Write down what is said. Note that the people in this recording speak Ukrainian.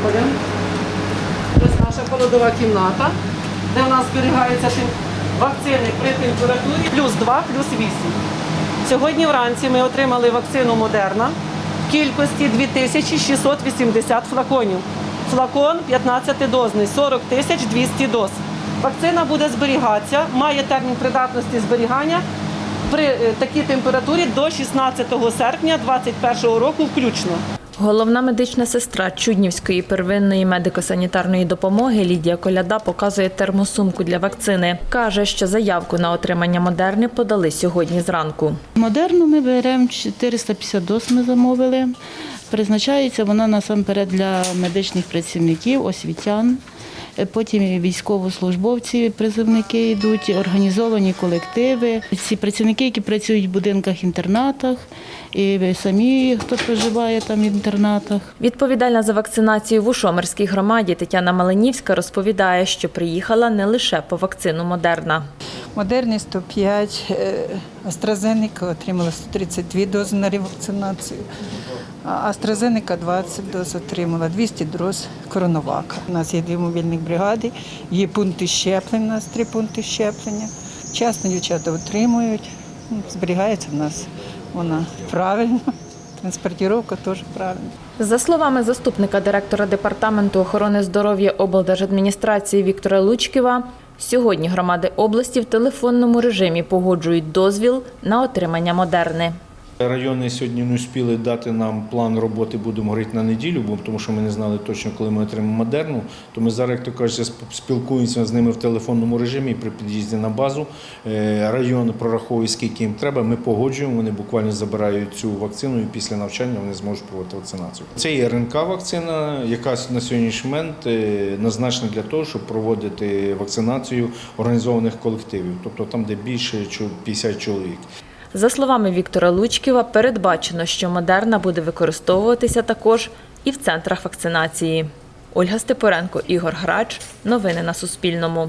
Заходимо. Ось наша холодова кімната, де у нас зберігаються вакцини при температурі плюс 2, плюс 8. Сьогодні вранці ми отримали вакцину Модерна в кількості 2680 флаконів. Флакон 15-дозний, 40 тисяч 200 доз. Вакцина буде зберігатися, має термін придатності зберігання при е, такій температурі до 16 серпня 2021 року включно. Головна медична сестра Чуднівської первинної медико-санітарної допомоги Лідія Коляда показує термосумку для вакцини. Каже, що заявку на отримання модерни подали сьогодні зранку. Модерну ми беремо 450 доз ми замовили. Призначається вона насамперед для медичних працівників, освітян. Потім військовослужбовці, призивники йдуть, організовані колективи. Ці працівники, які працюють в будинках-інтернатах, і самі, хто проживає там в інтернатах. Відповідальна за вакцинацію в Ушомерській громаді Тетяна Маленівська розповідає, що приїхала не лише по вакцину Модерна. Модерні 105, е, AstraZeneca отримала 132 дози на ревакцинацію. А AstraZeneca 20 доз отримала, 200 доз коронавака. У нас є дві мобільних бригади, є пункти щеплень, у нас три пункти щеплення. Вчасно дівчата отримують, ну, зберігається в нас вона правильно, транспортировка теж правильно. За словами заступника директора департаменту охорони здоров'я облдержадміністрації Віктора Лучківа, сьогодні громади області в телефонному режимі погоджують дозвіл на отримання модерни. Райони сьогодні не успіли дати нам план роботи, будемо говорити на неділю, бо тому що ми не знали точно, коли ми отримаємо модерну. То ми зараз, як то кажуть, спілкуємося з ними в телефонному режимі при під'їзді на базу. Е, Район прораховує, скільки їм треба. Ми погоджуємо. Вони буквально забирають цю вакцину і після навчання вони зможуть проводити вакцинацію. Це є РНК вакцина, яка на сьогоднішній момент е, назначена для того, щоб проводити вакцинацію організованих колективів, тобто там, де більше чо- 50 чоловік. За словами Віктора Лучківа, передбачено, що модерна буде використовуватися також і в центрах вакцинації. Ольга Степоренко, Ігор Грач. Новини на Суспільному.